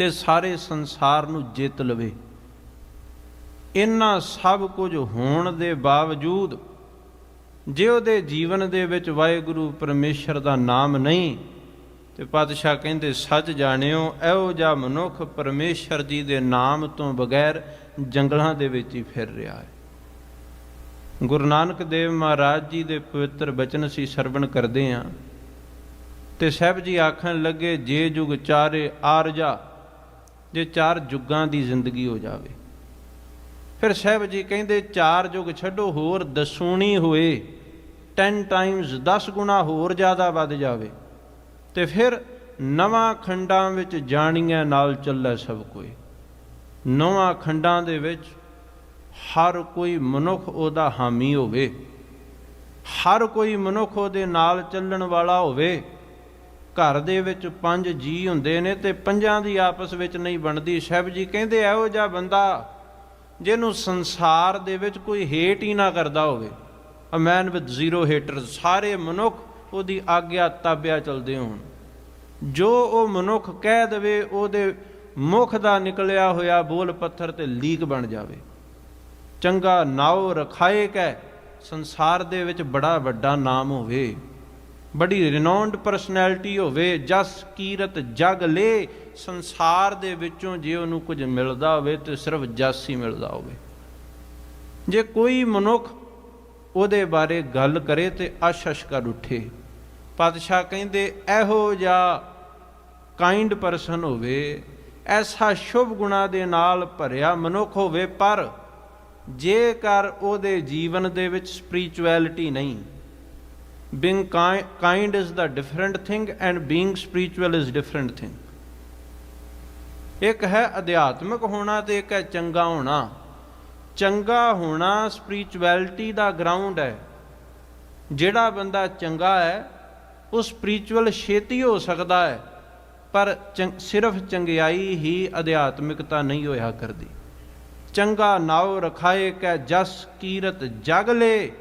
ਤੇ ਸਾਰੇ ਸੰਸਾਰ ਨੂੰ ਜਿੱਤ ਲਵੇ। ਇਹਨਾਂ ਸਭ ਕੁਝ ਹੋਣ ਦੇ ਬਾਵਜੂਦ ਜੇ ਉਹਦੇ ਜੀਵਨ ਦੇ ਵਿੱਚ ਵਾਹਿਗੁਰੂ ਪਰਮੇਸ਼ਰ ਦਾ ਨਾਮ ਨਹੀਂ, ਤੇ ਪਾਤਸ਼ਾਹ ਕਹਿੰਦੇ, ਸੱਚ ਜਾਣਿਓ, ਇਹੋ ਜਿਹਾ ਮਨੁੱਖ ਪਰਮੇਸ਼ਰ ਜੀ ਦੇ ਨਾਮ ਤੋਂ ਬਗੈਰ ਜੰਗਲਾਂ ਦੇ ਵਿੱਚ ਹੀ ਫਿਰ ਰਿਹਾ ਹੈ। ਗੁਰੂ ਨਾਨਕ ਦੇਵ ਮਹਾਰਾਜ ਜੀ ਦੇ ਪਵਿੱਤਰ ਬਚਨ ਸੀ ਸਰਵਣ ਕਰਦੇ ਆਂ ਤੇ ਸਾਹਿਬ ਜੀ ਆਖਣ ਲੱਗੇ, ਜੇ ਜੁਗ ਚਾਰੇ ਆਰਜਾ ਜੇ ਚਾਰ ਜੁਗਾਂ ਦੀ ਜ਼ਿੰਦਗੀ ਹੋ ਜਾਵੇ। ਫਿਰ ਸਾਹਿਬ ਜੀ ਕਹਿੰਦੇ, ਚਾਰ ਜੁਗ ਛੱਡੋ, ਹੋਰ ਦਸੂਣੀ ਹੋਏ। 10 ਟਾਈਮਸ 10 ਗੁਣਾ ਹੋਰ ਜ਼ਿਆਦਾ ਵੱਧ ਜਾਵੇ। ਤੇ ਫਿਰ ਨਵਾਂ ਖੰਡਾਂ ਵਿੱਚ ਜਾਣੀਆਂ ਨਾਲ ਚੱਲੇ ਸਭ ਕੋਈ। ਨਵਾਂ ਖੰਡਾਂ ਦੇ ਵਿੱਚ ਹਰ ਕੋਈ ਮਨੁੱਖ ਉਹਦਾ ਹਾਮੀ ਹੋਵੇ। ਹਰ ਕੋਈ ਮਨੁੱਖ ਉਹਦੇ ਨਾਲ ਚੱਲਣ ਵਾਲਾ ਹੋਵੇ। ਘਰ ਦੇ ਵਿੱਚ ਪੰਜ ਜੀ ਹੁੰਦੇ ਨੇ ਤੇ ਪੰਜਾਂ ਦੀ ਆਪਸ ਵਿੱਚ ਨਹੀਂ ਬਣਦੀ। ਸਾਹਿਬ ਜੀ ਕਹਿੰਦੇ, ਇਹੋ ਜਿਹਾ ਬੰਦਾ ਜਿਹਨੂੰ ਸੰਸਾਰ ਦੇ ਵਿੱਚ ਕੋਈ ਹੇਟ ਹੀ ਨਾ ਕਰਦਾ ਹੋਵੇ। A man with zero hater ਸਾਰੇ ਮਨੁੱਖ ਉਹਦੀ ਆਗਿਆ ਤਾਬਿਆ ਚਲਦੇ ਹੋਣ। ਜੋ ਉਹ ਮਨੁੱਖ ਕਹਿ ਦੇਵੇ, ਉਹਦੇ ਮੁਖ ਦਾ ਨਿਕਲਿਆ ਹੋਇਆ ਬੋਲ ਪੱਥਰ ਤੇ ਲੀਕ ਬਣ ਜਾਵੇ। ਚੰਗਾ ਨਾਉ ਰਖਾਏ ਕੈ, ਸੰਸਾਰ ਦੇ ਵਿੱਚ ਬੜਾ ਵੱਡਾ ਨਾਮ ਹੋਵੇ। ਬੜੀ ਰਿਨਾਉਂਡ ਪਰਸਨੈਲਿਟੀ ਹੋਵੇ, ਜਸ ਕੀਰਤ ਜਗ ਲੇ, ਸੰਸਾਰ ਦੇ ਵਿੱਚੋਂ ਜੇ ਉਹਨੂੰ ਕੁਝ ਮਿਲਦਾ ਹੋਵੇ ਤੇ ਸਿਰਫ ਜਸ ਹੀ ਮਿਲਦਾ ਹੋਵੇ। ਜੇ ਕੋਈ ਮਨੁੱਖ ਉਹਦੇ ਬਾਰੇ ਗੱਲ ਕਰੇ ਤੇ ਅਸ਼ਸ਼ ਕਰ ਉੱਠੇ। ਪਾਤਸ਼ਾਹ ਕਹਿੰਦੇ, ਇਹੋ ਜਿਹਾ ਕਾਈਂਡ ਪਰਸਨ ਹੋਵੇ, ਐਸਾ ਸ਼ੁਭ ਗੁਣਾ ਦੇ ਨਾਲ ਭਰਿਆ ਮਨੁੱਖ ਹੋਵੇ, ਪਰ ਜੇਕਰ ਉਹਦੇ ਜੀਵਨ ਦੇ ਵਿੱਚ ਸਪਿਰਚੁਅਲਿਟੀ ਨਹੀਂ being ki- kind is the different thing and being spiritual is different thing. ਇੱਕ ਹੈ ਅਧਿਆਤਮਿਕ ਹੋਣਾ ਤੇ ਇੱਕ ਹੈ ਚੰਗਾ ਹੋਣਾ। ਚੰਗਾ ਹੋਣਾ ਸਪਿਰਚੁਅਲਿਟੀ ਦਾ ਗਰਾਊਂਡ ਹੈ। ਜਿਹੜਾ ਬੰਦਾ ਚੰਗਾ ਹੈ, ਉਹ ਸਪਿਰਚੁਅਲ ਛੇਤੀ ਹੋ ਸਕਦਾ ਹੈ, ਪਰ ਚੰ- ਸਿਰਫ ਚੰਗਿਆਈ ਹੀ ਅਧਿਆਤਮਿਕਤਾ ਨਹੀਂ ਹੋਇਆ ਕਰਦੀ। ਚੰਗਾ ਨਾਉ ਰਖਾਏ ਕੈ ਜਸ ਕੀਰਤ ਜਗ ਲੇ।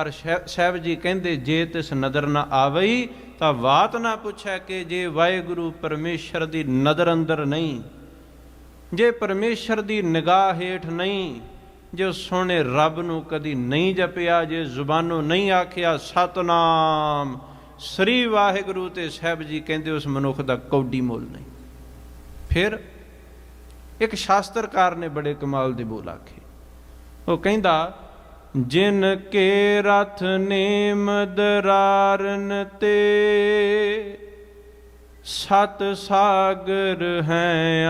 ਪਰ ਸਾਹਿਬ ਜੀ ਕਹਿੰਦੇ, ਜੇ ਤਿਸ ਨਦਰ ਨਾ ਆਵਈ, ਤਾਂ ਬਾਤ ਨਾ ਪੁੱਛੈ ਕਿ ਜੇ ਵਾਹਿਗੁਰੂ ਪਰਮੇਸ਼ਰ ਦੀ ਨਦਰ ਅੰਦਰ ਨਹੀਂ, ਜੇ ਪਰਮੇਸ਼ਰ ਦੀ ਨਿਗਾਹ ਹੇਠ ਨਹੀਂ, ਜੇ ਸੋਹਣੇ ਰੱਬ ਨੂੰ ਕਦੀ ਨਹੀਂ ਜਪਿਆ, ਜੇ ਜ਼ੁਬਾਨੋਂ ਨਹੀਂ ਆਖਿਆ, ਸਤਨਾਮ। ਸ੍ਰੀ ਵਾਹਿਗੁਰੂ ਤੇ ਸਾਹਿਬ ਜੀ ਕਹਿੰਦੇ, ਉਸ ਮਨੁੱਖ ਦਾ ਕੌਡੀ ਮੋਲ ਨਹੀਂ। ਫਿਰ ਇੱਕ ਸ਼ਾਸਤਰਕਾਰ ਨੇ ਬੜੇ ਕਮਾਲ ਦੇ ਬੋਲ ਆਖੇ। ਉਹ ਕਹਿੰਦਾ ਜਿਨ ਕੇ ਰਥ ਨੇਮ ਦਰਾਰਨ ਤੇ ਸਤ ਸਾਗਰ ਹੈ